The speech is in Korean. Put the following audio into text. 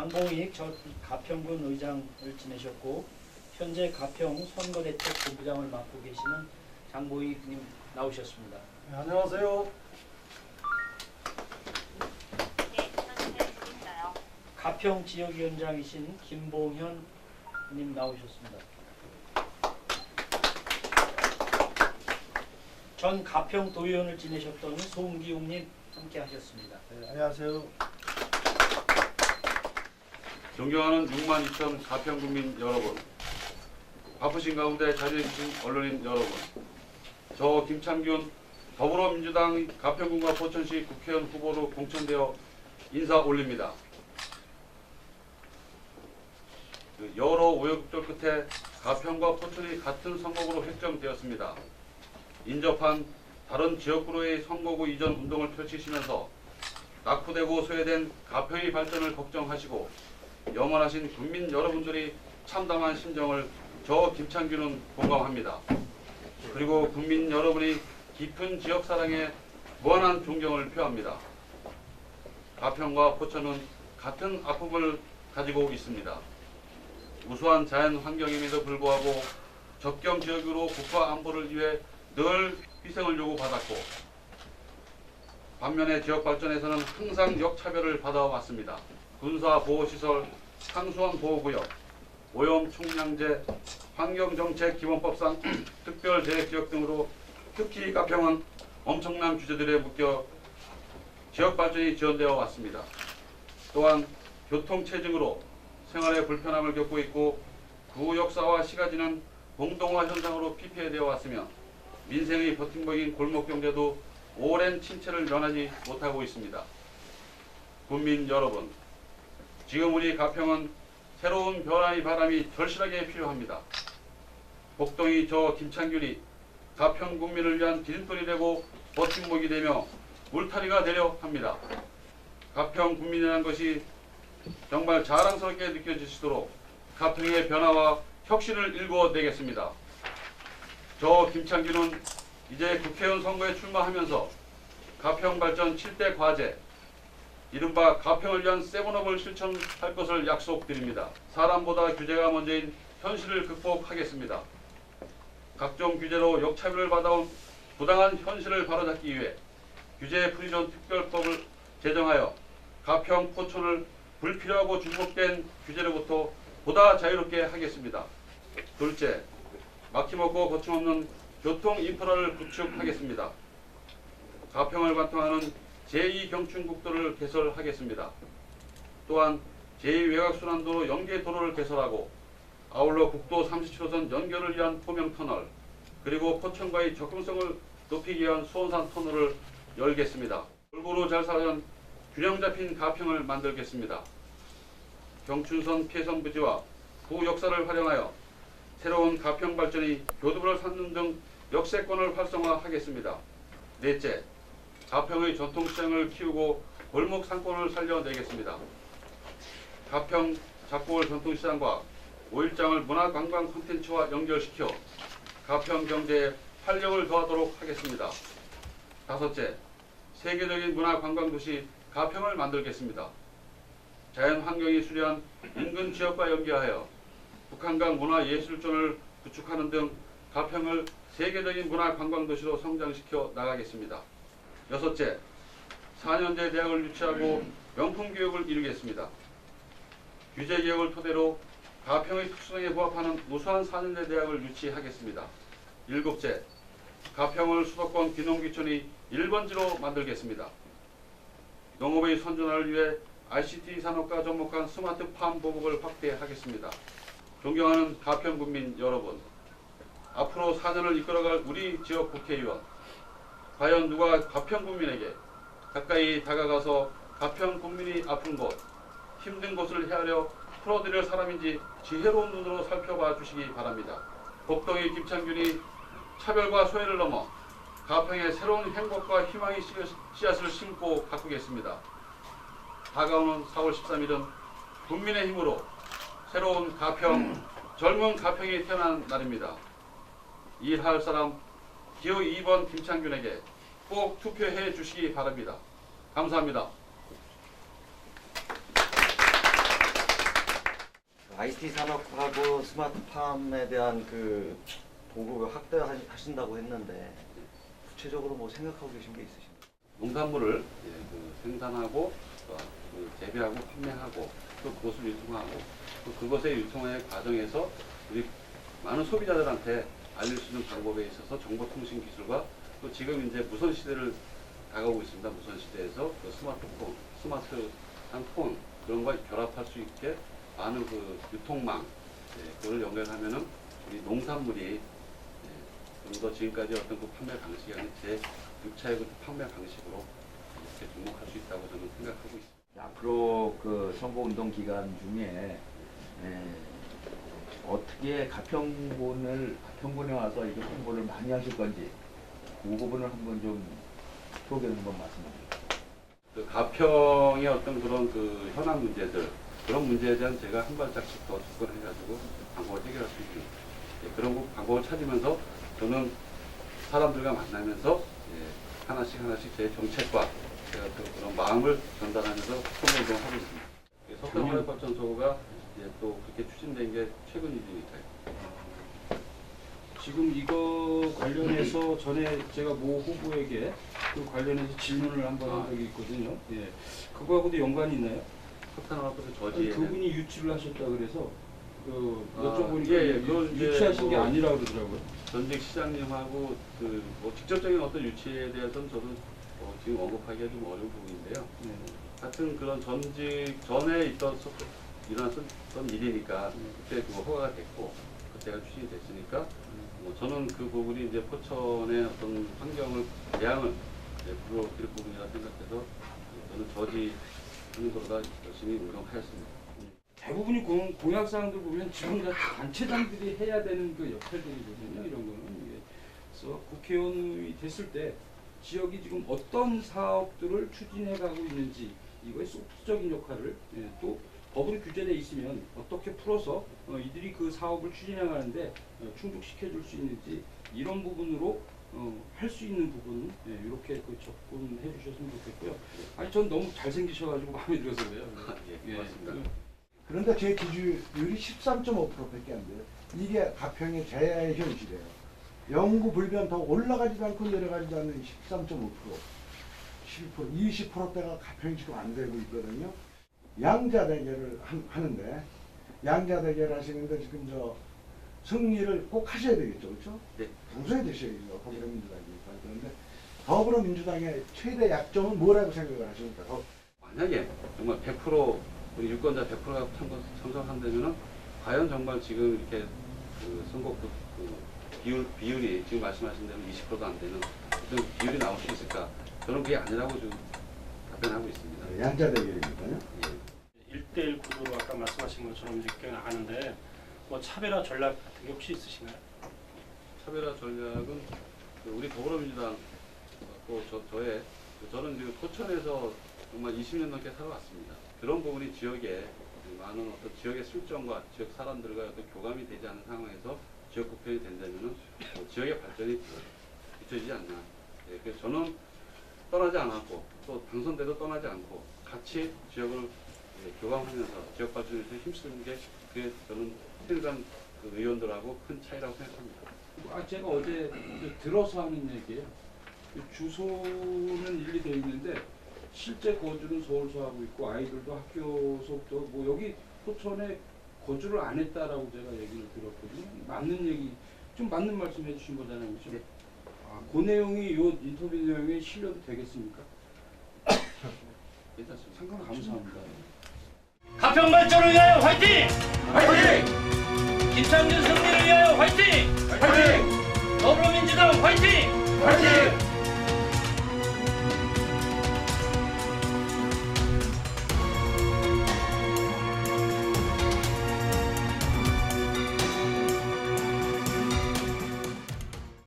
장봉익 전 가평군 의장을 지내셨고 현재 가평 선거대책 본부장을 맡고 계시는 장봉익님 나오셨습니다. 네, 안녕하세요. 네. 가평 지역위원장이신 김봉현님 나오셨습니다. 전 가평 도의원을 지내셨던 송기웅님 함께 하셨습니다. 네, 안녕하세요. 존경하는 6만 2천 가평국민 여러분, 바쁘신 가운데 자리해주신 언론인 여러분, 저 김창균 더불어민주당 가평군과 포천시 국회의원 후보로 공천되어 인사 올립니다. 그 여러 우여곡절 끝에 가평과 포천이 같은 선거구로 획정되었습니다. 인접한 다른 지역구로의 선거구 이전 운동을 펼치시면서 낙후되고 소외된 가평의 발전을 걱정하시고 영원하신 국민 여러분들이 참담한 심정을 저 김창규는 공감합니다. 그리고 국민 여러분이 깊은 지역 사랑에 무한한 존경을 표합니다. 가평과 포천은 같은 아픔을 가지고 있습니다. 우수한 자연 환경임에도 불구하고 접경 지역으로 국가 안보를 위해 늘 희생을 요구받았고 반면에 지역 발전에서는 항상 역차별을 받아왔습니다. 군사 보호시설, 상수원 보호구역, 오염 총량제, 환경정책 기본법상 특별재해지역 등으로 특히 가평은 엄청난 규제들에 묶여 지역 발전이 지연되어 왔습니다. 또한 교통체증으로 생활에 불편함을 겪고 있고 구 역사와 시가지는 공동화 현상으로 피폐되어 왔으며 민생의 버팀목인 골목 경제도 오랜 침체를 면하지 못하고 있습니다. 국민 여러분, 지금 우리 가평은 새로운 변화의 바람이 절실하게 필요합니다. 복동이 저 김창균이 가평 국민을 위한 디딤돌이 되고 버팀목이 되며 울타리가 되려 합니다. 가평 국민이라는 것이 정말 자랑스럽게 느껴지시도록 가평의 변화와 혁신을 일궈내겠습니다. 저 김창균은 이제 국회의원 선거에 출마하면서 가평 발전 7대 과제, 이른바 가평을 위한 세븐업을 실천할 것을 약속드립니다. 사람보다 규제가 먼저인 현실을 극복하겠습니다. 각종 규제로 역차별을 받아온 부당한 현실을 바로잡기 위해 규제 프리존 특별법을 제정하여 가평 포천을 불필요하고 중복된 규제로부터 보다 자유롭게 하겠습니다. 둘째, 막힘없고 거침없는 교통 인프라를 구축하겠습니다. 가평을 관통하는 제2경춘국도를 개설하겠습니다. 또한 제2외곽순환도로 연계도로를 개설하고 아울러 국도 37호선 연결을 위한 포명터널 그리고 포천과의 접근성을 높이기 위한 수원산 터널을 열겠습니다. 골고루 잘 살아온 균형 잡힌 가평을 만들겠습니다. 경춘선 피해선 부지와 구 역사를 활용하여 새로운 가평 발전이 교두보를 쌓는 등 역세권을 활성화하겠습니다. 넷째, 가평의 전통시장을 키우고 골목 상권을 살려내겠습니다. 가평 작골 전통시장과 오일장을 문화관광 콘텐츠와 연결시켜 가평 경제에 활력을 더하도록 하겠습니다. 다섯째, 세계적인 문화관광도시 가평을 만들겠습니다. 자연 환경이 수려한 인근 지역과 연계하여 북한강 문화예술존을 구축하는 등 가평을 세계적인 문화관광도시로 성장시켜 나가겠습니다. 여섯째, 4년제 대학을 유치하고 명품 교육을 이루겠습니다. 규제 개혁을 토대로 가평의 특수성에 부합하는 우수한 4년제 대학을 유치하겠습니다. 일곱째, 가평을 수도권 귀농귀촌의 1번지로 만들겠습니다. 농업의 선진화를 위해 ICT 산업과 접목한 스마트팜 보복을 확대하겠습니다. 존경하는 가평 국민 여러분, 앞으로 사전을 이끌어갈 우리 지역 국회의원, 과연 누가 가평 국민에게 가까이 다가가서 가평 국민이 아픈 곳, 힘든 곳을 헤아려 풀어드릴 사람인지 지혜로운 눈으로 살펴봐 주시기 바랍니다. 복동의 김창균이 차별과 소외를 넘어 가평에 새로운 행복과 희망의 씨앗을 심고 가꾸겠습니다. 다가오는 4월 13일은 국민의 힘으로 새로운 가평, 젊은 가평이 태어난 날입니다. 일할 사람 기호 2번 김창균에게 꼭 투표해 주시기 바랍니다. 감사합니다. ICT 산업하고 스마트팜에 대한 그 도구 확대하신다고 했는데 구체적으로 뭐 생각하고 계신 게 있으신가요? 농산물을 예, 그 생산하고 또그 재배하고 판매하고 또 그것을 유통하고 또 그것의 유통의 과정에서 우리 많은 소비자들한테 알릴 수 있는 방법에 있어서 정보통신 기술과 또 지금 이제 무선 시대를 다가오고 있습니다. 무선 시대에서 그 스마트폰, 스마트한 폰 그런 걸 결합할 수 있게 많은 그 유통망 예, 그걸 연결하면은 우리 농산물이 예, 좀더 지금까지 어떤 그 판매 방식이 아닌 제 6차의 그 판매 방식으로 이렇게 접목할 수 있다고 저는 생각하고 있습니다. 앞으로 그 선거운동 기간 중에 에, 어떻게 가평군을 가평군에 와서 이게 홍보를 많이 하실 건지 그 부분을 한번 좀 소개를 한번 말씀해 주세요. 그 가평의 어떤 그런 그 현안 문제들 그런 문제에 대한 제가 한 발짝씩 더 접근해가지고 방법을 해결할 수 있는 예, 그런 거- 방법을 찾으면서 저는 사람들과 만나면서 예, 하나씩 하나씩 제 정책과 제가 그 그런 마음을 전달하면서 선거운동을 하고 있습니다. 예, 석탄화력발전소가 이제 또 그렇게 추진된 게 최근 일이니까요. 지금 이거 관련해서 전에 제가 모 후보에게 그 관련해서 질문을 한번 한 적이 있거든요. 예. 그거하고도 연관이 있나요? 석탄화발전소 아니, 저지에는 그분이 유치를 하셨다 그래서 그 아, 여쭤보니까 예, 예, 그건 이제 유치하신 게 뭐- 아니라 그러더라고요. 전직 시장님하고 그 뭐 직접적인 어떤 유치에 대해서는 저도 어, 지금 언급하기가 좀 어려운 부분인데요. 네. 하여튼 그런 전직 전에 있던 일어났던 일이니까 그때 그거 허가가 됐고 그때가 추진이 됐으니까 뭐 저는 그 부분이 이제 포천의 어떤 환경을 대항을 불러일 부분이라 생각해서 저는 저지 하는 거다 열심히 운동하였습니다. 대부분이 공, 공약 사항들 보면 지금 다 단체장들이 해야 되는 그 역할들이거든요. 이런 거는 이게. 그래서 국회의원이 됐을 때 지역이 지금 어떤 사업들을 추진해 가고 있는지 이거의 소프트적인 역할을 예, 또 법으로 규제돼 있으면 어떻게 풀어서 어, 이들이 그 사업을 추진해 가는데 어, 충족시켜 줄 수 있는지 이런 부분으로 어, 할 수 있는 부분 예, 이렇게 그 접근해 주셨으면 좋겠고요. 아니 전 너무 잘생기셔가지고 마음에 들어서 그래요. 예, 고맙습니다. 그- 그런데 제 기준율이 13.5%밖에 안 돼요. 이게 가평의 제야의 현실이에요. 영구 불변 더 올라가지도 않고 내려가지도 않는 13.5%, 12%, 20%대가 가평이 지금 안 되고 있거든요. 양자 대결을 한- 하는데 양자 대결 하시는데 지금 저 승리를 꼭 하셔야 되겠죠, 그렇죠? 네. 당선이 되셔야죠, 더불어민주당이. 그런데 더불어민주당의 최대 약점은 뭐라고 생각을 하십니까? 더 만약에 정말 100% 우리 유권자 100%가 참석한다면은 과연 정말 지금 이렇게 그 선거구 그 비율 비율이 지금 말씀하신 대로 20%도 안 되는 어떤 비율이 나올 수 있을까? 저는 그게 아니라고 지금 답변하고 있습니다. 양자 대결이니까요. 예. 1대1 구도로 아까 말씀하신 것처럼 이렇게 나가는데 뭐 차별화 전략 같은 게 혹시 있으신가요? 차별화 전략은 그 우리 더불어민주당 또 저, 저의 그 저는 지금 포천에서 정말 20년 넘게 살아왔습니다. 그런 부분이 지역에 많은 어떤 지역의 실정과 지역 사람들과 어떤 교감이 되지 않은 상황에서 지역 국회이 된다면은 뭐 지역의 발전이 비춰지지 않나. 예, 그래서 저는 떠나지 않았고 또 당선돼도 떠나지 않고 같이 지역을 예, 교감하면서 지역 발전에 대해서 힘쓰는 게 그게 저는 새누리당 그 의원들하고 큰 차이라고 생각합니다. 아, 제가 어제 이제 들어서 하는 얘기예요. 그 주소는 일리 돼 있는데 실제 거주는 서울서 하고 있고 아이들도 학교서부터 뭐 여기 포천에 거주를 안 했다라고 제가 얘기를 들었거든요. 맞는 얘기, 좀 맞는 말씀 해주신 거잖아요, 그죠? 네. 아, 그 내용이 요 인터뷰 내용에 실려도 되겠습니까? 괜찮습니다. 상당 감사합니다. 가평 발전을 위하여 화이팅! 화이팅! 김창준 승리를 위하여 화이팅! 화이팅! 더불어민주당 화이팅! 화이팅!